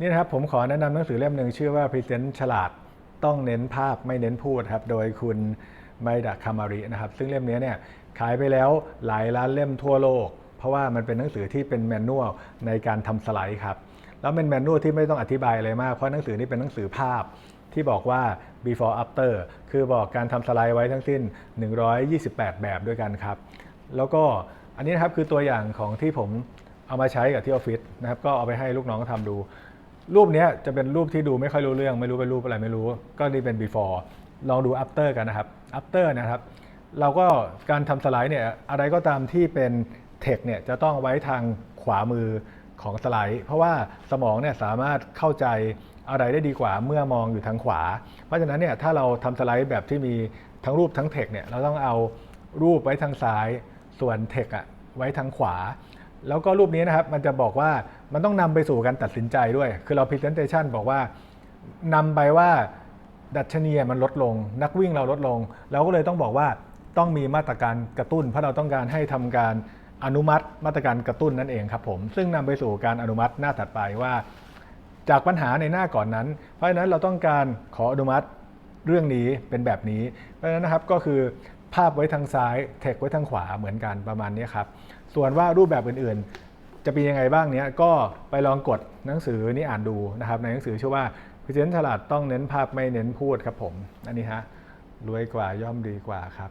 นี่นะครับผมขอแนะนำหนังสือเล่มหนึ่งชื่อว่า Present ฉลาดต้องเน้นภาพไม่เน้นพูดครับ โดยคุณไมดะคามารินะครับ ซึ่งเล่มนี้เนี่ยขายไปแล้วหลายล้านเล่มทั่วโลก เพราะว่ามันเป็นหนังสือที่เป็นแมนนวลในการทำสไลด์ครับ แล้วเป็นแมนนวลที่ไม่ต้องอธิบายอะไรมาก เพราะหนังสือนี้เป็นหนังสือภาพที่บอกว่า before after คือบอกการทำสไลด์ไว้ทั้งสิ้น 128 แบบด้วยกันครับ แล้วก็อันนี้นะครับคือตัวอย่างของที่ผมเอามาใช้กับที่ออฟฟิศนะครับ ก็เอาไปให้ลูกน้องทำดู รูปนี้จะเป็นรูปที่ดูไม่ค่อยรู้เรื่อง ไม่รู้เป็นรูปอะไรไม่รู้ ก็นี่เป็น before ลองดู after กันนะครับ after นะครับ เราก็การทำสไลด์เนี่ยอะไรก็ตามที่เป็น text เนี่ยจะต้องไว้ทางขวามือของสไลด์ เพราะว่าสมองเนี่ยสามารถเข้าใจอะไรได้ดีกว่าเมื่อมองอยู่ทางขวา เพราะฉะนั้นเนี่ยถ้าเราทำสไลด์แบบที่มีทั้งรูปทั้ง text เนี่ยเราต้องเอารูปไว้ทางซ้าย ส่วน text อะไว้ทางขวา แล้วก็รูปนี้นะครับมันจะบอกว่ามันต้องนำไปสู่การตัดสินใจด้วย คือเรา presentation บอกว่านำไปว่าดัชนีมันลดลง นักวิ่งเราลดลง เราก็เลยต้องบอกว่าต้องมีมาตรการกระตุ้น เพราะเราต้องการให้ทำการอนุมัติมาตรการกระตุ้นนั่นเองครับผมซึ่งนำไปสู่การอนุมัติหน้าถัดไปว่า จากปัญหาในหน้าก่อนนั้น เพราะฉะนั้นเราต้องการขออนุมัติเรื่องนี้เป็นแบบนี้ เพราะฉะนั้นนะครับก็คือ ภาพไว้ทางซ้ายเทคไว้ทางขวาเหมือนกันประมาณนี้ครับ ส่วนว่ารูปแบบอื่นๆ จะเป็นยังไงบ้างเนี้ยก็ไปลองกดหนังสือนี้อ่านดูนะครับ ในหนังสือชื่อว่าพิเศษฉลาดต้องเน้นภาพไม่เน้นพูดครับผม อันนี้ฮะรวยกว่าย่อมดีกว่าครับ